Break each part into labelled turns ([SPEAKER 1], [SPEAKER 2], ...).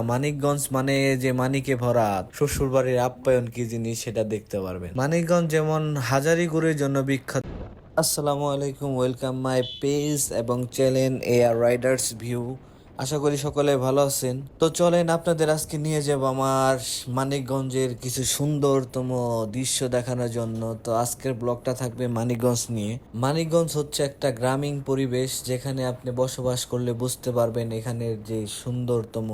[SPEAKER 1] মানিকগঞ্জ মানে যে মানিকে ভরা শ্বশুর বাড়ির আপ্যায়ন কি জিনিস সেটা দেখতে পারবেন। মানিকগঞ্জ যেমন হাজারি গুড়ের জন্য বিখ্যাত আসসালামু আলাইকুম, ওয়েলকাম মাই পেজ এবং চ্যানেল এয়ার রাইডার্স ভিউ। আশা করি সকলে ভালো আছেন। তো চলেন আপনাদের আজকে নিয়ে যাব আমার মানিকগঞ্জের কিছু সুন্দরতম দৃশ্য দেখানোর জন্য। তো আজকের ব্লগটা থাকবে মানিকগঞ্জ নিয়ে। মানিকগঞ্জ হচ্ছে একটা গ্রামীণ পরিবেশ যেখানে আপনি বসবাস করলে বুঝতে পারবেন এখানের যে সুন্দরতম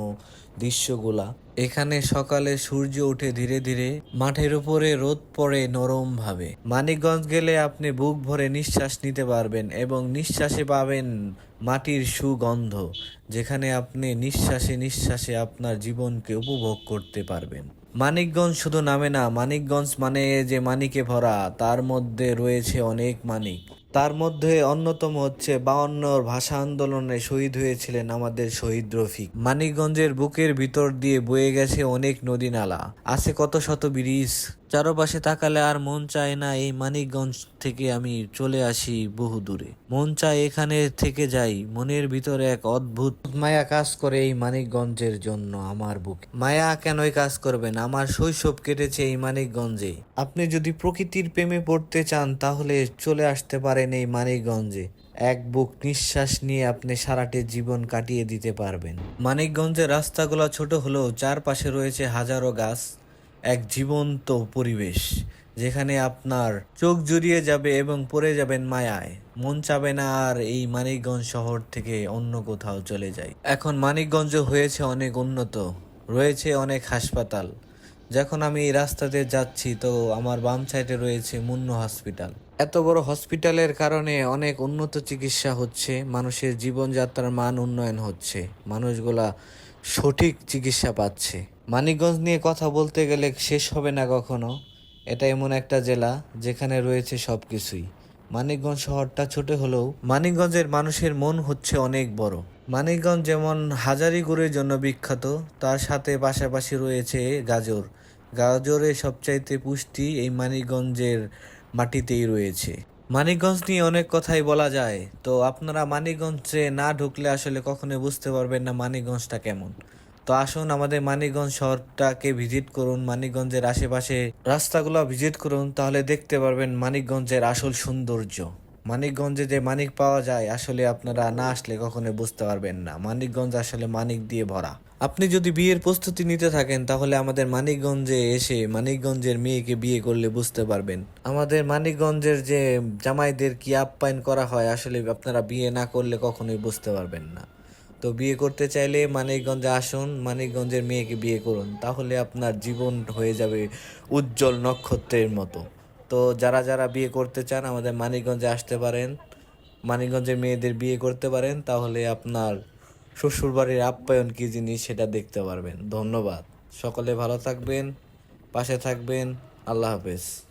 [SPEAKER 1] দৃশ্যগুলা। এখানে সকালে সূর্য ওঠে ধীরে ধীরে মাঠের উপরে রোদ পড়ে নরম ভাবে মানিকগঞ্জ গেলে আপনি বুক ভরে নিঃশ্বাস নিতে পারবেন এবং নিঃশ্বাসে পাবেন মাটির সুগন্ধ, যেখানে আপনি নিঃশ্বাসে নিঃশ্বাসে আপনার জীবনকে উপভোগ করতে পারবেন। মানিকগঞ্জ শুধু নামে না, মানিকগঞ্জ মানে যে মানিকে ভরা, তার মধ্যে রয়েছে অনেক মানিক। তার মধ্যে অন্যতম হচ্ছে বাউন্নর ভাষা আন্দোলনে শহীদ হয়েছিলেন আমাদের শহীদ রফিক। মানিকগঞ্জের বুকের ভিতর দিয়ে বয়ে গেছে অনেক নদী নালা আছে কত শত ব্রিজ। চারপাশে তাকালে আর মন চায় না এই মানিকগঞ্জ থেকে আমি চলে আসি বহু দূরে। মন চায় এখানে থেকে যাই। মনের ভিতরে এক অদ্ভুত মায়া কাজ করে এই মানিকগঞ্জের জন্য আমার বুকে। মায়া কেনই কাজ করবেন আমার শৈশব কেটেছে এই মানিকগঞ্জে। আপনি যদি প্রকৃতির প্রেমে পড়তে চান তাহলে চলে আসতে পারেন এই মানিকগঞ্জে। এক বুক নিঃশ্বাস নিয়ে আপনি সারাটি জীবন কাটিয়ে দিতে পারবেন। মানিকগঞ্জের রাস্তাগুলো ছোট হলেও চারপাশে রয়েছে হাজারো গাছ, এক জীবন্ত পরিবেশ, যেখানে আপনার চোখ জুড়িয়ে যাবে এবং পড়ে যাবেন মায়ায়। মন চাবে না আর এই মানিকগঞ্জ শহর থেকে অন্য কোথাও চলে যায়। এখন মানিকগঞ্জ হয়েছে অনেক উন্নত, রয়েছে অনেক হাসপাতাল যখন আমি এই রাস্তাতে যাচ্ছি, তো আমার বাম সাইডে রয়েছে মুন্ন হসপিটাল। এত বড় হসপিটালের কারণে অনেক উন্নত চিকিৎসা হচ্ছে, মানুষের জীবনযাত্রার মান উন্নয়ন হচ্ছে, মানুষগুলা সঠিক চিকিৎসা পাচ্ছে। মানিকগঞ্জ নিয়ে কথা বলতে গেলে শেষ হবে না কখনো। এটা এমন একটা জেলা যেখানে রয়েছে সব কিছুই মানিকগঞ্জ শহরটা ছোট হলেও মানিকগঞ্জের মানুষের মন হচ্ছে অনেক বড়। মানিকগঞ্জ যেমন হাজারি গুড়ের জন্য বিখ্যাত, তার সাথে পাশাপাশি রয়েছে গাজর। গাজরের সবচাইতে পুষ্টি এই মানিকগঞ্জের মাটিতেই রয়েছে। মানিকগঞ্জ নিয়ে অনেক কথাই বলা যায়, তো আপনারা মানিকগঞ্জে না ঢুকলে আসলে কখনো বুঝতে পারবেন না মানিকগঞ্জটা কেমন। তো আসুন আমাদের মানিকগঞ্জ শহরটাকে ভিজিট করুন, মানিকগঞ্জের আশেপাশে রাস্তাগুলো ভিজিট করুন, তাহলে দেখতে পারবেন মানিকগঞ্জের আসল সৌন্দর্য। মানিকগঞ্জে যে মানিক পাওয়া যায়, আসলে আপনারা না আসলে কখনো বুঝতে পারবেন না। মানিকগঞ্জ আসলে মানিক দিয়ে ভরা। আপনি যদি বিয়ের প্রস্তুতি নিতে থাকেন, তাহলে আমাদের মানিকগঞ্জে এসে মানিকগঞ্জের মেয়েকে বিয়ে করলে বুঝতে পারবেন। আমাদের মানিকগঞ্জের যে জামাইদের কি আপ্যায়ন করা হয়, আসলে আপনারা বিয়ে না করলে কখনোই বুঝতে পারবেন না। তো বিয়ে করতে চাইলে মানিকগঞ্জে আসুন, মানিকগঞ্জের মেয়েকে বিয়ে করুন। তাহলে আপনার জীবন হয়ে যাবে উজ্জ্বল নক্ষত্রের মতো। তো যারা যারা বিয়ে করতে চান, আমাদের মানিকগঞ্জে আসতে পারেন। মানিকগঞ্জের মেয়েদের বিয়ে করতে পারেন, তাহলে আপনার শ্বশুরবাড়ির আপ্যায়ন কী জিনিস সেটা দেখতে পারবেন। ধন্যবাদ। সকলে ভালো থাকবেন, পাশে থাকবেন। আল্লাহ হাফেজ।